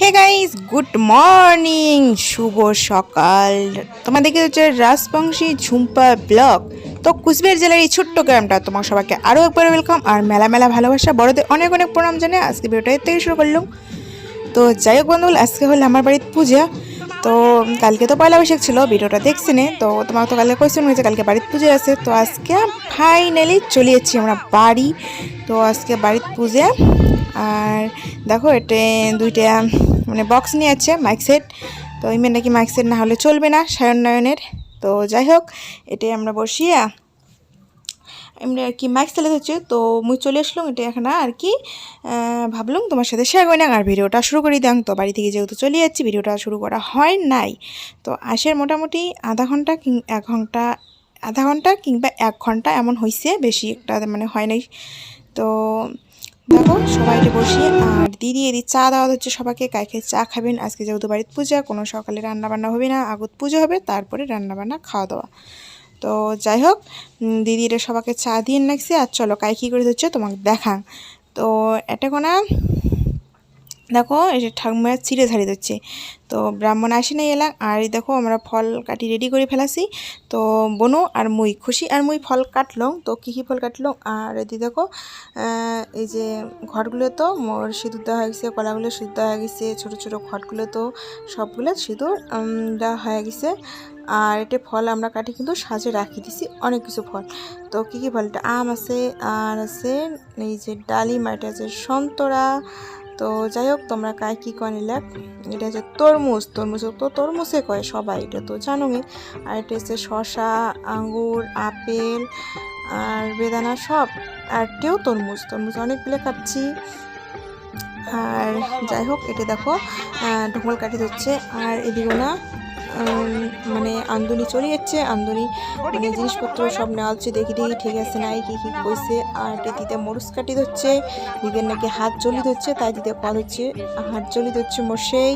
হে guys good morning শুভ সকাল। তোমাদেরকে হচ্ছে রাজবংশী ঝুম্পা ব্লক তো কুচবিহার জেলার এই ছোট্ট গ্রামটা, তোমার সবাইকে আরও একবার ওয়েলকাম আর মেলা মেলা ভালোবাসা। বড়দের অনেক অনেক প্রণাম জানে আজকে ভিডিওটা থেকে শুরু করলাম। তো যাই হোক বন্ধু আজকে হলো আমার বাড়ির পূজা। তো কালকে তো পয়লা বৈশাখ ছিল, ভিডিওটা দেখছি নে। তো তোমার তো কালকে কোয়েশ্চেন হয়েছে, কালকে বাড়িতে পুজো আছে। তো আজকে ফাইনালি চলে যাচ্ছি আমরা বাড়ি। তো আজকে বাড়িতে পুজো আর দেখো, এটা দুইটা মানে বক্স নিয়ে আছে মাইক সেট তো ইমেন নাকি মাইক সেট না হলে চলবে না সায়ন নয়নের তো যাই হোক, এটাই আমরা বসিয়া এমনি আর কি মাইক চালাতে হচ্ছে তো মুই চলে আসলাম, এটা এখানে আর কি ভাবলাম তোমার সাথে শেয়ার করি না, আর ভিডিওটা শুরু করি দেন তো বাড়ি থেকে যেহেতু চলে যাচ্ছি, ভিডিওটা শুরু করা হয় নাই। তো আসার মোটামুটি আধা ঘণ্টা কিং, এক ঘণ্টা, আধা ঘণ্টা কিংবা এক ঘণ্টা এমন হয়েছে বেশি একটা মানে হয় নাই। তো দেখো, সবাইকে বসিয়ে বসি আর দিদি এদি চা দেওয়া হচ্ছে সবাইকে কাইকে চা খাবেন। আজকে যেহেতু বাড়ির পূজা, কোনো সকালে রান্নাবান্না হবে না, আগত পুজো হবে, তারপরে রান্নাবান্না, খাওয়া দাওয়া। তো যাই হোক দিদি এটা সবাইকে চা দিয়ে রাখছে আর চলো কাই কী করে হচ্ছে তোমাকে দেখা। তো এটা কোনা দেখো, এই যে ঠাকুমা চিড়ে ঝাড়ি দিচ্ছে। তো ব্রাহ্মণ আসে নাই এলাম আর এই দেখো আমরা ফল কাটি রেডি করে ফেলাছি। তো বনু আর মুই, খুশি আর মুই ফল কাটলাম। তো কী কী ফল কাটলাম? আর এদি দেখো এই যে ঘরগুলো তো মোর সিঁদুর দেওয়া হয়ে গেছে, কলাগুলো সিঁদুর দেওয়া হয়ে গেছে, ছোটো ছোটো ঘরগুলো তো সবগুলো সিঁদুর দেওয়া হয়ে গেছে। আর এটা ফল আমরা কাটি কিন্তু সাজে রাখি দিছি, অনেক কিছু ফল। তো কী কী ফল? এটা আম আছে আর আছে, এই যে ডালিম এটা আছে সন্তরা তো যাই হোক তোমরা কায় কী কয় নিলে? এটা হচ্ছে তরমুজ। তরমুজ তো তরমুজে কয় সবাই, এটা তো জানোই। আর এটা হচ্ছে শশা আঙ্গুর, আপেল আর বেদানা সব। আর কেউ তরমুজ তরমুজ অনেকগুলো খাচ্ছি। আর যাই হোক এটা দেখো ঢোল কাটি হচ্ছে আর এদিকে না মানে আন্দুনি চলে যাচ্ছে, আন্দুনি মানে জিনিসপত্র সব নেওয়া হচ্ছে, দেখি দেখি, ঠিক আছে, নাই, কী কী কইছে, আর দিদিতে দিতে মরুচ কাটি ধরছে, দিদের নাকি হাত জ্বলি ধরছে, তাই দিতে কল হচ্ছে, হাত জ্বলি ধরছে মশেই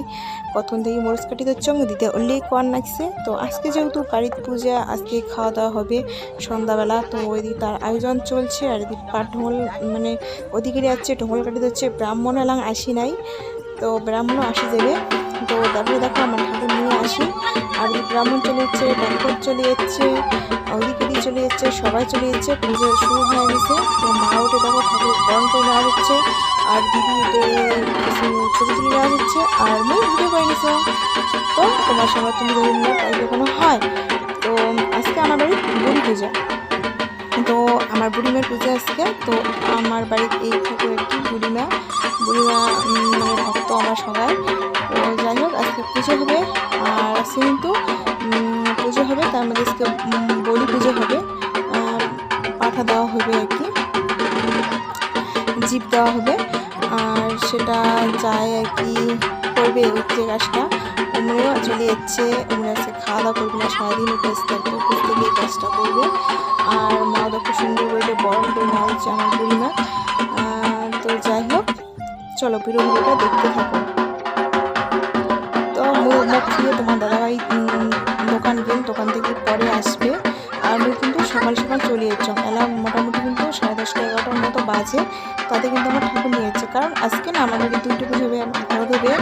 প্রথম থেকে মরুচ কাটি ধরছে দিতে অলি কর নাকছে তো আজকে যেহেতু বাড়ির পূজা, আজকে খাওয়া দাওয়া হবে সন্ধ্যাবেলা, তো ওই ওইদিকে তার আয়োজন চলছে, আর এদিকে পাট ঢোল মানে ওদিকে যাচ্ছে ঢোল কাটি ধরছে, ব্রাহ্মণ এলাং আসি নাই, তো ব্রাহ্মণ আসি যাবে, তো তারপরে দেখো, আমার ঠাকুর নিয়ে আসি আর ব্রাহ্মণ চলে যাচ্ছে ডাক্তার চলে যাচ্ছে দিয়ে চলে যাচ্ছে সবাই চলে যাচ্ছে পুজো শুরু হয়ে গেছে। তো মা উঠে দেখো ঠাকুর গরম করে নেওয়া হচ্ছে, আর দিদি উঠে ছবি তুলে নেওয়া হচ্ছে, আর মেয়ে ভিডিও করে নিছে তো তোমার সঙ্গে তুমি ধরে নিলে, তাই কোনো হয়? তো আজকে আমার বাড়ি বুড়ি পূজা। তো আমার বুড়িমার পূজা আজকে। তো আমার বাড়ির এই ঠাকুর একটি বুড়িমা? বুড়িমা মানে ভক্ত আমার সবাই। যাই হোক, আজকে পুজো হবে। আর আজকে কিন্তু পুজো হবে। তার মধ্যে আজকে বলি পুজো হবে। পাঠা দেওয়া হবে আর কি। জিপ দেওয়া হবে। আর সেটা যায় আর কি, করবে যে কাজটা উমরেও চলে যাচ্ছে। উমরে আজকে খাওয়া দাওয়া করবে না, সারাদিন উপোস থাকবে উপোস থেকে কাজটা করবে। আর মা দেখো সুন্দর করে বরণ করে নেওয়া আমার বুড়িমা। চলো ভিডিও ভিডিওটা দেখতে থাকো। তো মুখ মুখ দিয়ে তোমার দাদাভাই দোকান গেল দোকান থেকে পরে আসবে। আর আমি কিন্তু সকাল সকাল চলে যাচ্ছি এলা মোটামুটি কিন্তু সাড়ে দশটা এগারোটার মতো বাজে। তাতে কিন্তু আমার ঠাকুর নিয়ে যাচ্ছে কারণ আজকে না আমাদের দুইটা পুজো হবে ঘর হবে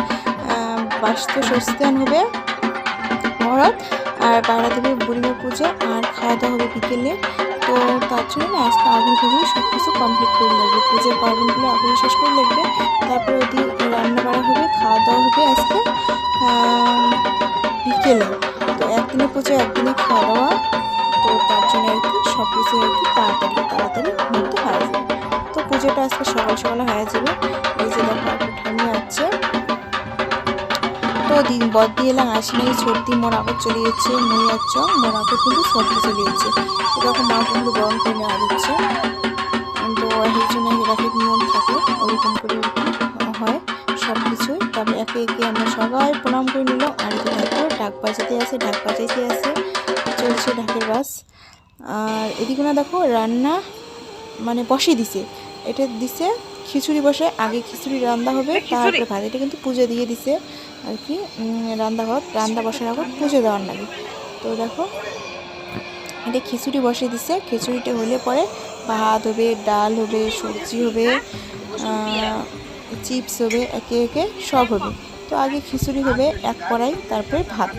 বাস্তু স্বস্তিয়ান হবে ভরত, আর পায়রা দেবে বুড়িমার পুজো, আর খাওয়া দাওয়া হবে বিকেলে। তো তার জন্য আজকে আগুন থেকে সব কিছু কমপ্লিট করে লাগবে পুজোর পার্বণগুলো আগুন শেষ করে লাগবে তারপরে ওদি রান্না করা হবে খাওয়া দাওয়া হবে আজকে বিকেলে। তো একদিনে পুজো একদিনে খাওয়া দাওয়া তো তার জন্য আর কি সব কিছু আর কি তাড়াতাড়ি তাড়াতাড়ি মধ্যে হয়ে। তো পুজোটা আজকে সকাল সকালে হয়ে যাবে। এই যে দেখো ঠান্ডা আছে। তো দিন বদ দিয়ে এলাম, আসি নাই, সর্দি, মোর আগত চলে যাচ্ছে মই যাচ্ছ মোর আগত কিন্তু সর্দি চলে যাচ্ছে তখন মা কিন্তু গরম করে নেওয়া একে আমরা সবাই প্রণাম করে নিলাম আর এদিকে দেখো ঢাক বাজাতে আছে ঢাক বাজাইতে আছে চলছে ঢাকের বাস। আর এদিকে না দেখো রান্না মানে বসে দিছে। এটা দিছে খিচুড়ি বসে আগে খিচুড়ি রান্না হবে তারপরে ভাত। এটা কিন্তু পুজো দিয়ে দিছে আর কি উম, রান্না বসার আগে পুজো দেওয়ার লাগে। তো দেখো এটা খিচুড়ি বসে দিছে। খিচুড়িটা হলে পরে ভাত হবে ডাল হবে সবজি হবে চিপস হবে একে একে সব হবে। তো আগে খিচুড়ি হবে এক কড়াই তারপরে ভাত।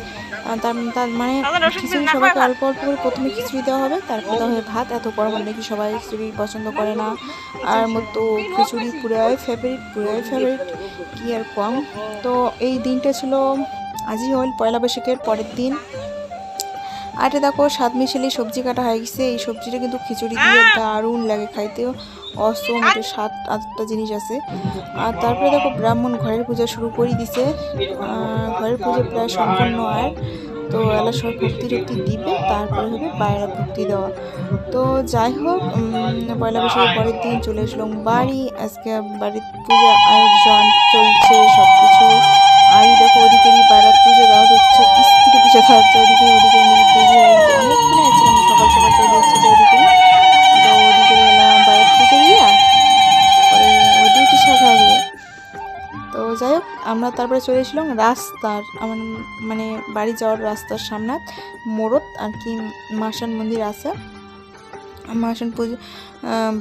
তার মানে খিচুড়ি সবাইকে অল্প অল্প করে প্রথমে খিচুড়ি দেওয়া হবে তারপরে দেওয়া হবে ভাত। এত গরম নাকি সবাই খিচুড়ি পছন্দ করে না? আর মতো খিচুড়ি পুরাই ফেভারিট পুরাই ফেভারিট কি আর কম? তো এই দিনটা ছিল আজই হল পয়লা বৈশাখের পরের দিন। আর এটা দেখো স্বাদ মিশালি সবজি কাটা হয়ে গেছে। এই সবজিটা কিন্তু খিচুড়ি দিয়ে দারুণ লাগে খাইতেও। অসম এটা সাত আটটা জিনিস আছে। আর তারপরে দেখো ব্রাহ্মণ ঘরের পূজা শুরু করে দিছে। ঘরের পুজো প্রায় সম্পূর্ণ আর। তো এলা সব ভক্তি টক্তি দিবে তারপরে হবে বাইরে ভক্তি দেওয়া। তো যাই হোক পয়লা বৈশাখের পরের দিন চলে আসলাম বাড়ি। আজকে বাড়ির পূজা আয়োজন চলছে সব কিছু আর দেখো ওদিকে বাইরে পুজো দেওয়া হচ্ছে। দেওয়া হচ্ছে ওদিকে ওদিকে আছিলাম অনেকক্ষণ আছে আমি সকাল সকাল চলে যে ওদিকে। তো ওদিকে গেলাম বাইরের পুজো দিয়া পরে ওদিকে শেষ হবে তো যাই হোক, আমরা তারপরে চলে এসেছিলাম রাস্তার, আমার মানে বাড়ি যাওয়ার রাস্তার সামনে। মোরত আর কি মাসান মন্দির আছে। মাসান পুজো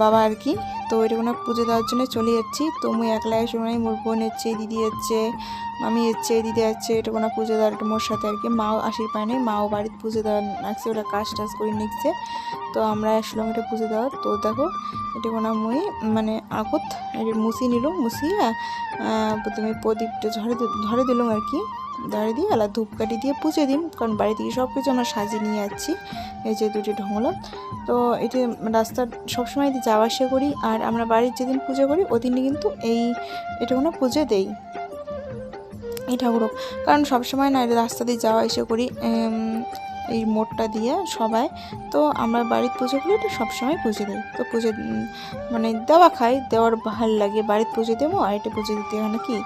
বাবা আর কি। তো কোনো পুজো দেওয়ার জন্য চলে যাচ্ছি। তো মুই একলা এসে মানে মোর বোন হচ্ছে দিদি হচ্ছে মামি হচ্ছে দিদি আছে এটা কোনো পুজো দেওয়ার মোর সাথে আর কি। মাও আশির পায় নাই মাও বাড়িতে পুজো দেওয়ার লাগছে ওটা কাজ টাজ করে নিচ্ছে। তো আমরা আসলাম এটা পুজো দেওয়ার। তো দেখো এটা কোনো মুই মানে আগত মুছি নিল আহ, প্রথমে প্রদীপটা ঝরে ধরে দিলাম আর কি। ধরে দিয়ে আলাদা ধূপকাঠি দিয়ে পুজো দিন। কারণ বাড়ি থেকে সব কিছু আমরা সাজিয়ে নিয়ে যাচ্ছি। এই যে দুটি ঢোঙলা তো এটি রাস্তার সবসময় যাওয়া আসা করি আর আমরা বাড়ির যেদিন পুজো করি, ওদিনই কিন্তু এই এটা কোনো পুজো দেই। এই ঠাকুরও। কারণ সবসময় না এটা রাস্তা দিয়ে যাওয়া এসে করি এই মোটটা দিয়ে সবাই, তো আমরা বাড়ির পুজো করি এটা সবসময় পুজো দিই। তো পুজো মানে দেওয়া খাই, দেওয়ার ভালো লাগে। বাড়ির পুজো দেবো আর এটা পুজো দিতে হয় নাকি?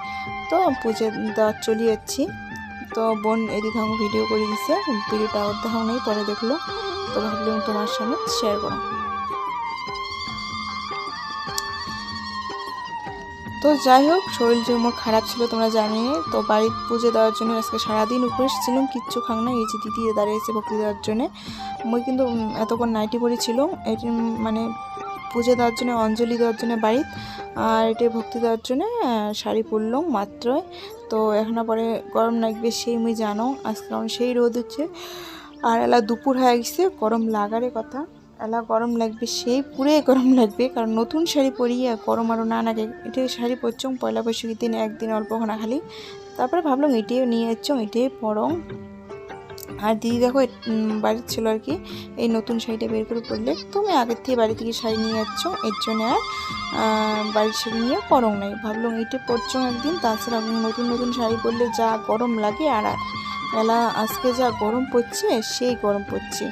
তো পুজো দেওয়া চলে যাচ্ছি। তো বোন এদিকে আমাকে ভিডিও করে দিছে, ভিডিওটা দেখাও নেই পরে দেখল। তো ভাবলাম তোমার সঙ্গে শেয়ার করো তো যাই হোক, শরীর যে আমার খারাপ ছিল তোমরা জানি। তো বাড়ির পুজো দেওয়ার জন্য আজকে সারাদিন উপরে ছিলাম, কিচ্ছু খাং না এই যে দিদি দাঁড়িয়েছে ভক্তি দেওয়ার জন্যে। মই কিন্তু এতক্ষণ নাইটি পরেছিলাম। এটি মানে পুজো দেওয়ার জন্য, অঞ্জলি দেওয়ার জন্য বাড়ির। আর এটি ভক্তি দেওয়ার জন্য শাড়ি পরলাম মাত্রই। তো এখন পরে গরম লাগবে সেই মুই জানো। আজকে কারণ সেই রোদ হচ্ছে। আর এলা দুপুর হয়ে গেছে, গরম লাগারে কথা। এলা গরম লাগবে, সেই পুরে গরম লাগবে, কারণ নতুন শাড়ি পরিয়ে গরম আরও না লাগে এটা শাড়ি পরছং পয়লা বৈশাখীর দিন একদিন অল্প খানা খালি। তারপরে ভাবলাম এটিও নিয়ে যাচ্ছং এটাই পরং। আর দিদি দেখো বাড়ির ছিল আর কি, এই নতুন শাড়িটা বের করে পরলে তুমি আগের থেকে বাড়ি থেকে শাড়ি নিয়ে যাচ্ছ এর জন্য আর বাড়ির শাড়ি নিয়ে পরং নাই। ভাবলাম এইটা পরছং একদিন, তাছাড়া নতুন নতুন শাড়ি পরলে যা গরম লাগে, আর এলা আজকে যা গরম পড়ছে সেই গরম পড়ছে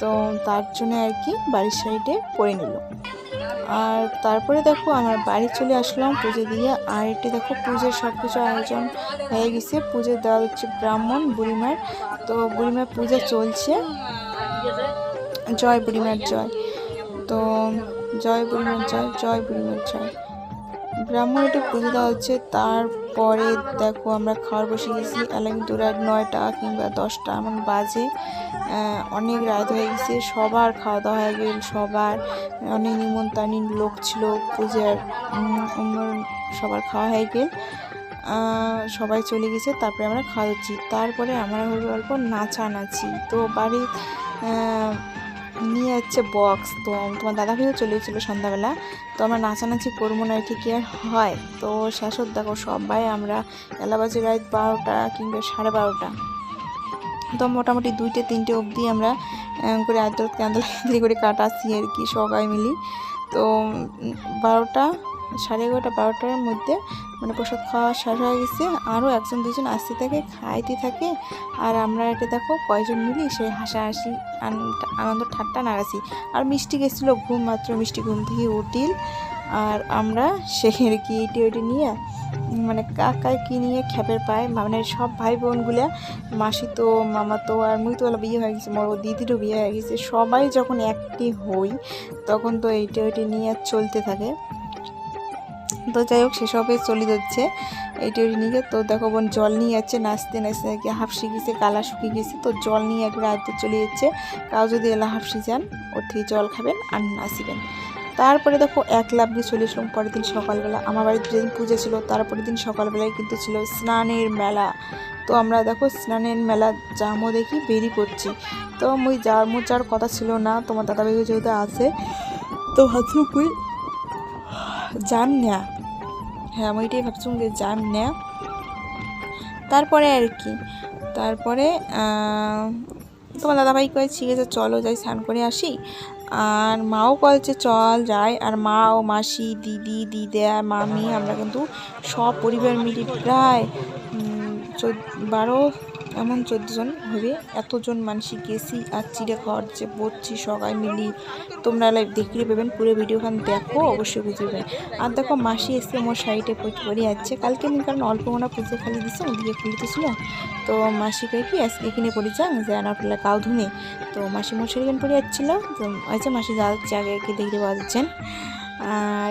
তো তার জন্য আর কি বাড়ির সাইডে পরে নিল। আর তারপরে দেখো আমার বাড়ি চলে আসলাম পুজো দিয়ে। আর এটি দেখো পুজোর সব কিছু আয়োজন হয়ে গেছে। পুজো দেওয়া হচ্ছে ব্রাহ্মণ, বুড়িমার। তো বুড়িমার পূজা চলছে। জয় বুড়িমার জয়। তো জয় বুড়িমার জয় জয় বুড়িমার জয়। ব্রাহ্মণ এটা পুজো দেওয়া হচ্ছে। তারপরে দেখো আমরা খাওয়ার বসে গেছি। কিন্তু রাত নয়টা কিংবা দশটা এমন বাজে। অনেক রাত হয়ে গেছে। সবার খাওয়া দাওয়া হয়ে গেল সবার। অনেক নিমন্ত্রণী লোক ছিল পূজার সবার খাওয়া হয়ে গেল। সবাই চলে গেছে তারপরে আমরা খাওয়া হচ্ছি। তারপরে আমরা হলো অল্প নাচানাচি। তো বাড়ি আহ, নিয়ে যাচ্ছে বক্স তো তোমার দাদা ভাইও চলে গেছিল সন্ধ্যাবেলা। তো আমরা নাচানাচি করব না ঠিক আর হয়? তো শেষত দেখো, সবাই আমরা এলাবাজি রাত বারোটা কিংবা সাড়ে বারোটা। তো মোটামুটি দুইটে, তিনটে অবধি আমরা করে আদর ক্যান্দল করে কাটাচ্ছি আর কি, সবাই মিলি। তো বারোটা সাড়ে এগারোটা, বারোটার মধ্যে মানে প্রসাদ খাওয়া শেষ হয়ে গেছে। আরও একজন, দুজন আসতে থাকে, খাইতে থাকে। আর আমরা এটা দেখো কয়জন মিলি সেই হাসাহাসি আন- আনন্দ ঠাট্টা নাড়াছি আর মিষ্টি গেছিল ঘুম, মাত্র মিষ্টি ঘুম থেকে উঠিল। আর আমরা সেখানে কি এটি ওটি নিয়ে মানে কাকায় কি নিয়ে খ্যাপের পায় মানে সব ভাই বোনগুলো, মাসি তো, মামা তো, আর মুই তো বিয়ে হয়ে গেছে, মোর দিদিরও বিয়ে হয়ে গেছে। সবাই যখন একটি হই, তখন তো এইটা ওইটি নিয়ে চলতে থাকে। তো যাই হোক, সেসবে চলে যাচ্ছে। এইটা ওইটি নিয়ে তো দেখো বোন, জল নিয়ে যাচ্ছে, নাচতে নাচতে নাকি হাফসি গেছে, কালা শুকিয়ে গেছে, তো জল নিয়ে একবার আয়ত্তে চলে যাচ্ছে। কাউ যদি এলা হাফসি যান, ওর থেকে জল খাবেন আর নাচিবেন। তারপরে দেখো, এক লাভ দিয়ে চলে এসলাম পরের দিন সকালবেলা। আমার বাড়িতে যেদিন পুজো ছিল, তারপরের দিন সকালবেলায় কিন্তু ছিল স্নানের মেলা। তো আমরা দেখো, স্নানের মেলা জামও দেখি বেরিয়ে পড়ছি। তো মুই যার যাওয়ার কথা ছিল না, তোমার দাদা দাদাভাই যেহেতু আছে, তো ভাবছি কই যাম না। হ্যাঁ আমি এটাই ভাবছিলাম যে যাম না তারপরে আর কি। তারপরে তোমার দাদাভাই কয়ে, ঠিক আছে, চলো যাই, স্নান করে আসি। আর মাও বলছে চল যাই। আর মা ও মাসি, দিদি, দিদা, মামি, আমরা কিন্তু সব পরিবার মিলে প্রায় বারো এমন চোদ্দ জন হবে। এতজন মানুষই গেছি আর চিড়ে খাওয়ার যে বলছি সবাই মিলি। তোমরা লাইভ দেখলে পাবেন, পুরো ভিডিওখান দেখো, অবশ্যই বুঝবে আর দেখো মাসি এসে মোর সাইডে পরে যাচ্ছে কালকে আমি কারণ অল্প মোনা পুজো খালি দিছে, ওদিকে খুলিতেছিল তো মাসি কয়ে কি, আজকে এখানে পড়ে যান, যে ফেলে কাউ ধুনে। তো মাসি মশারি এখানে পড়ে যাচ্ছিল তো আচ্ছা মাসি যাচ্ছে, আগে কি দেখতে পাওয়া যাচ্ছেন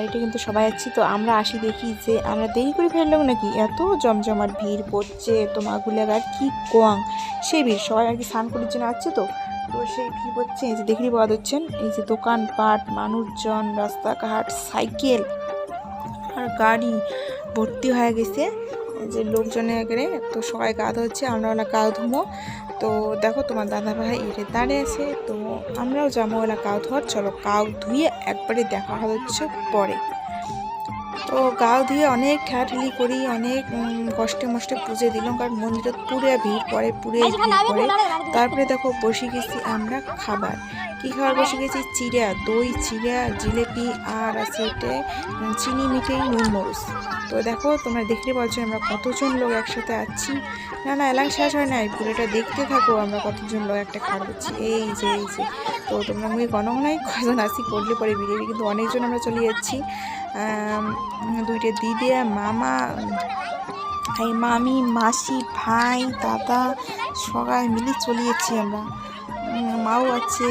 এটা কিন্তু সবাই আছি, তো আমরা আসি দেখি যে আমরা দেরি করে ফেললাম নাকি? এত জমজমার ভিড়, পড়ছে, তো মাগুলাগার কি কোয়াং? সেই ভিড়, সবাই আর কি স্নান করার জন্য আসছে তো? তো সেই ভিড় পড়ছে এই যে দেখি পাওয়া যাচ্ছেন এই যে দোকানপাট, মানুষজন, রাস্তাঘাট, সাইকেল আর গাড়ি ভর্তি হয়ে গেছে। যে লোকজনে এখানে, তো সবাই গা ধুচ্ছে আমরা ওলা গা ধুমো তো দেখো তোমার দাদা ভাই এরে দাঁড়িয়ে আছে, তো আমরাও যাব ওনা কাউ ধোয়ার, চলো কাউ ধুয়ে একবারে দেখা হচ্ছে পরে। তো গাও ধুয়ে অনেক ঠেলাঠেলি করি অনেক কষ্টে মষ্টে পুজো দিলাম কারণ মন্দিরে পুরে ভিড় পড়ে পুরে ভিড় পড়ে তারপরে দেখো বসে গেছি আমরা খাবার। কী খাবার বসে গেছি? চিড়া দই চিড়া জিলেপি আর আছে এটা চিনি মিঠাই নুন মরুচ তো দেখো তোমরা দেখতে পাচ্ছ আমরা কতজন লোক একসাথে আছি। না না এলাকা শেষ হয় নাই পুরোটা দেখতে থাকো আমরা কতজন লোক একটা খাবার করছি এই যে এই যে। তো তোমরা মুই গণগণায় কজন আসি করলে পরে ভিডিও কিন্তু অনেকজন আমরা চলে যাচ্ছি। দুইটা দিদি মামা, এই মামি, মাসি, ভাই, দাদা, সবাই মিলে চলে যাচ্ছি আমরা মাও আছে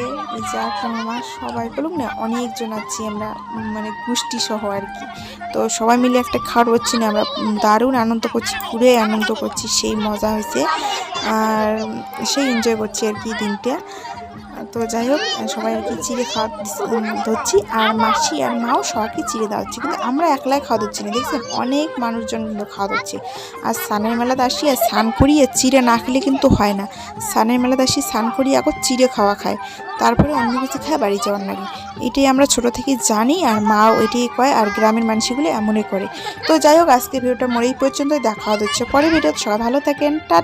যে মামা, সবাই বলুক না, অনেকজন আছি আমরা মানে গোষ্ঠী সহ আর কি। তো সবাই মিলে একটা খাওয়ার হচ্ছি না, আমরা দারুণ আনন্দ করছি ঘুরে আনন্দ করছি, সেই মজা হয়েছে। আর সেই এনজয় করছি আর কি দিনটা। তো যাই হোক সবাই আর কি চিড়ে খাওয়া ধরছি। আর মাসি আর মাও সবাইকে চিড়ে দেওয়া হচ্ছে। কিন্তু আমরা একলাই খাওয়া দিচ্ছি না, দেখছেন? অনেক মানুষজন কিন্তু খাওয়া দিচ্ছে আর স্নানের মেলাতে আসি আর স্নান করিয়ে চিড়ে না খেলে কিন্তু হয় না। স্নানের মেলাতে আসি স্নান করিয়ে এখন চিড়ে খাওয়া খায়। তারপরে অন্য কিছু খায়, বাড়ি যাওয়ার লাগে এটাই আমরা ছোট থেকে জানি আর মাও এটাই কয় আর গ্রামের মানুষগুলো এমনই করে। তো যাই হোক আজকে ভিডিওটা মরেই পর্যন্ত দেখা হচ্ছে পরে ভিডিও সবাই ভালো থাকেন। টা